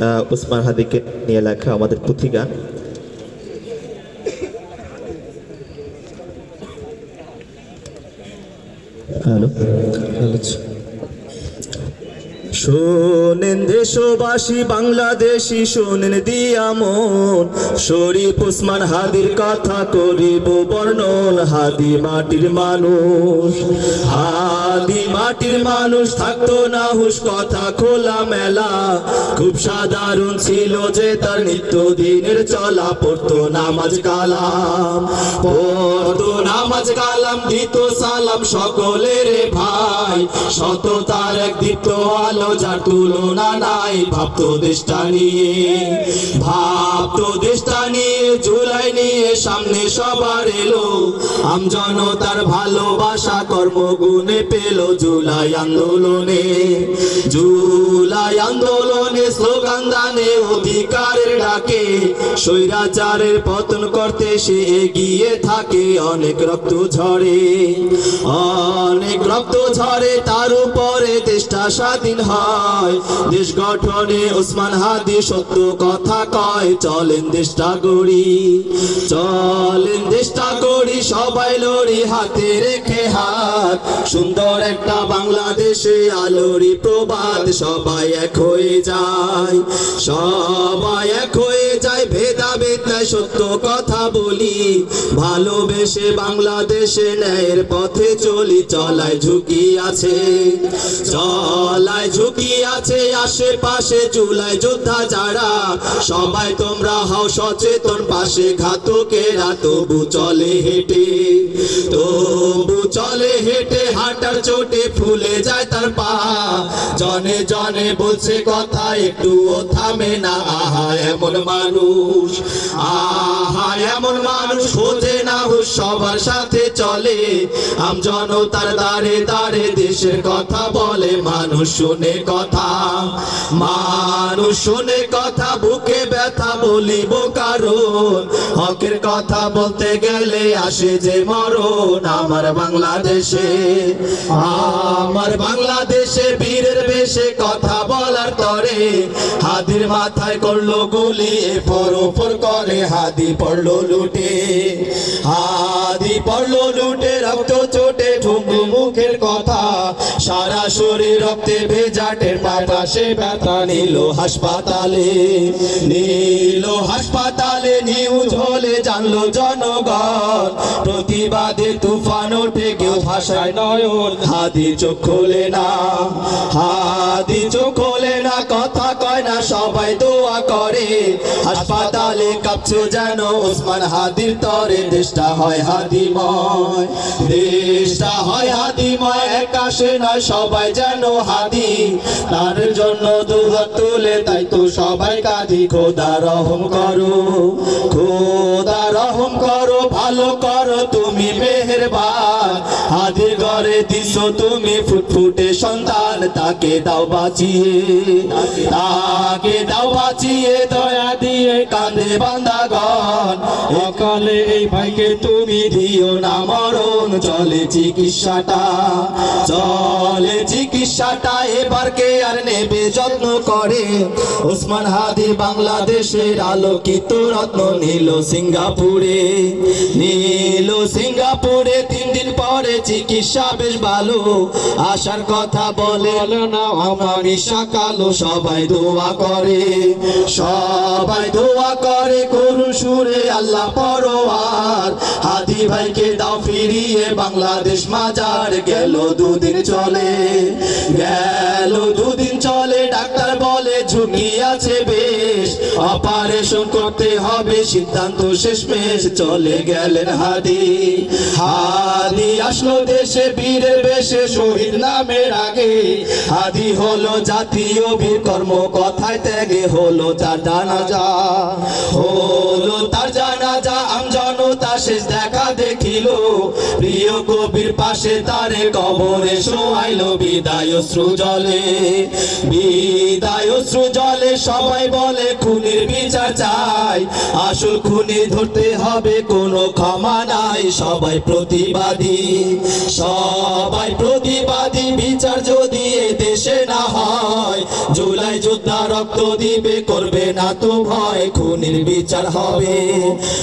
আহ, উসমান হাদিকে নিয়ে লেখা আমাদের পুথিকা। হ্যালো। শোনেন দেশবাসী বাংলাদেশি শোনেন দিয়া মন। শরীফ উসমান হাদির কথা করিব বর্ণন হাদি মাটির মানুষ। হাদি মাটির মানুষ থাকতো না, হুশ কথা খোলা মেলা। খুব সাধারণ ছিল যে তার নিত্য দিনের চলা পড়তো নামাজ কালাম। পড়তো নামাজ কালাম, দিত সালাম সকলের ভাই। শত তার এক দীপ্ত আলো যার তুলনা নাই, ভাবতো দেশটা নিয়ে। ভাবতো দেশটা নিয়ে সামনে সবার এলো। আম জনতার ভালোবাসা কর্মগুণে পেল জুলাই আন্দোলনে। জুলাই আন্দোলনে স্লোগান দানে অধিকারের ডাকে। স্বৈরাচারের পতন করতে সে এগিয়ে থাকে, অনেক রক্ত ঝরে। অনেক রক্ত ঝরে, তার উপরে দেশটা স্বাধীন হয়। দেশ গঠনে ওসমান হাদি সত্য কথা কয়, চলেন দেশটা গড়ি। চলেন দেশটা গড়ি, সবাই লড়ি হাতে রেখে হাত। সুন্দর একটা বাংলাদেশে আলোরি প্রবাদ, সবাই এক হয়ে যায়, সবাই এক হয়ে যায়, ভেদাভেদ নাই, সত্য কথা বলি। ভালোবেসে বাংলাদেশে ন্যায়ের পথে চলি, চলায় ঝুঁকি আছে, চলায় ঝুঁকি আছে, আশেপাশে চুলায় যোদ্ধা যারা। সবাই তোমরা হও সচেতন, পাশে ঘাতকেরা, তবু চলে হেঁটে, তবু চলে হেঁটে, হাঁটার চোটে ফুলে যায় তার পা। জনে জনে বলছে কথা, একটুও থামে না। আহা, এমন মানুষ। আহা, এমন মানুষ খোঁজে না সবার সাথে চলে। আম জনতার দাঁড়ে দাঁড়ে দেশের কথা বলে, মানুষ শুনে কথা। মানুষ শুনে কথা, বুকে ব্যথা বলিব কারণ। হকের কথা বলতে গেলে আসে যে মরণ। আমার বাংলাদেশে আমার বাংলাদেশে বীরের বেশে কথা বলার তরে হাদির মাথায় করল গুলি, এফর ওপর করে হাদি পড়ল লুটে। হাদি পড়ল লুটে, রক্ত চোটে ঠুমু মুখের কথা। সারা শরীর রক্তে ভেজা, টের পাশে ব্যথা নিল হাসপাতালে। নিল হাসপাতালে, নিউজ হলে জানলো জনগণ। প্রতিবাদে তুফান ওঠে, কেউ ভাষায় নয়ন হাদি চোখ খোলে না। হাদি হাসপাতালে কাঁপছে যেন ওসমান হাদির তরে। দেশটা হয় হাদিময়, দেশটা হয় হাদিময় একাশে নয় সবাই যেন হাদি। তার জন্য দুহাত তুলে তাই তো সবাই কাঁদি। খোদা রহম করো, খোদা রহম করো, ভালো করো, তুমি মেহেরবান। হাদির ঘরে দিছো তুমি ফুটফুটে সন্তান। তাকে দাও বাঁচিয়ে, তাকে দাও বাঁচিয়ে, দয়া দিয়ে কাঁদে বান্দাগণ। অকালে এই ভাইকে তুমি দিও না, মরণ চলে চিকিৎসাটা। চলে চিকিৎসাটা এবার কে আর নেবে যত্ন করে? ওসমান হাদি বাংলাদেশের আলোকিত রত্ন নীল সিঙ্গাপুরে। নীল সিঙ্গাপুরে তিন দিন পরে চিকিৎসা বেশ ভালো। আসার কথা বলে না আমার ঈশা কালো সবাই দোয়া করে। সবাই দোয়া করে করু সুরে আল্লাহ পরোয়ার। হাদি ভাইকে দাও ফিরিয়ে, বাংলাদেশ মাজার গেল দুদিন চলে। গেল দুদিন চলে, ডাক্তার বলে ঝুঁকি আছে অপারেশন করতে হবে, সিদ্ধান্ত শেষ শেষমেশ চলে গেলেন হাদি। হাদি আসলো দেশে বীরে বেশে, শহীদ নামের আগে। হাদি হলো জাতীয় বীর কর্ম কথায় ত্যাগে হলো তার ডানা যা তার পাশে তারে কবরে, শোয়াইলো বিদায় জলে। বিদায় জলে সবাই বলে, খুনির বিচার চাই। আসল খুনি ধরতে হবে কোনো ক্ষমা নাই। সবাই প্রতিবাদী সবাই প্রতিবাদী। বিচার যদি এ দেশে না হয়, জুলাই যোদ্ধা রক্ত দিবে, করবে না তো ভয়। খুনির বিচার হবে,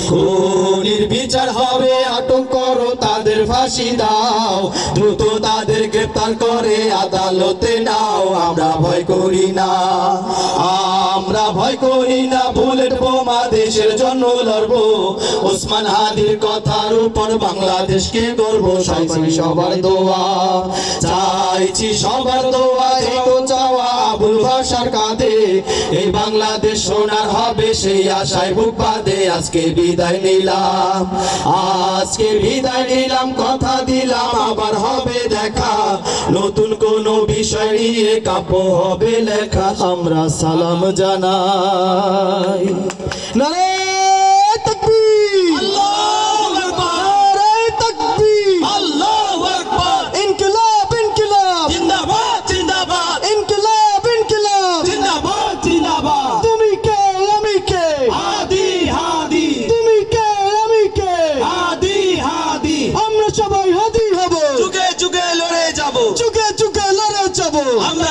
খুনির বিচার হবে। আটক করো তাদের ফাঁসি দাও, দ্রুত তাদের গ্রেপ্তার করে আদালতে নাও। আমরা ভয় করি না, আমরা ভয় করি না। বুলেট বোমা দেশের জন্য লড়বো। ওসমান হাদির কথার উপর বাংলাদেশকে গর্ব চাইছি সবার দোয়া, চাইছি সবার দোয়া। আবুল ভাষার কাঁধে। এই বাংলাদেশ সোনার হবে সেই আশায় বুক বাঁধে। আজকে বিদায় নিলাম, আজকে বিদায় নিলাম, কথা দিলাম, আবার হবে দেখা। নতুন কোন বিষয় নিয়ে কাব্য হবে লেখা। আমরা সালাম জানাই। নারে আমরা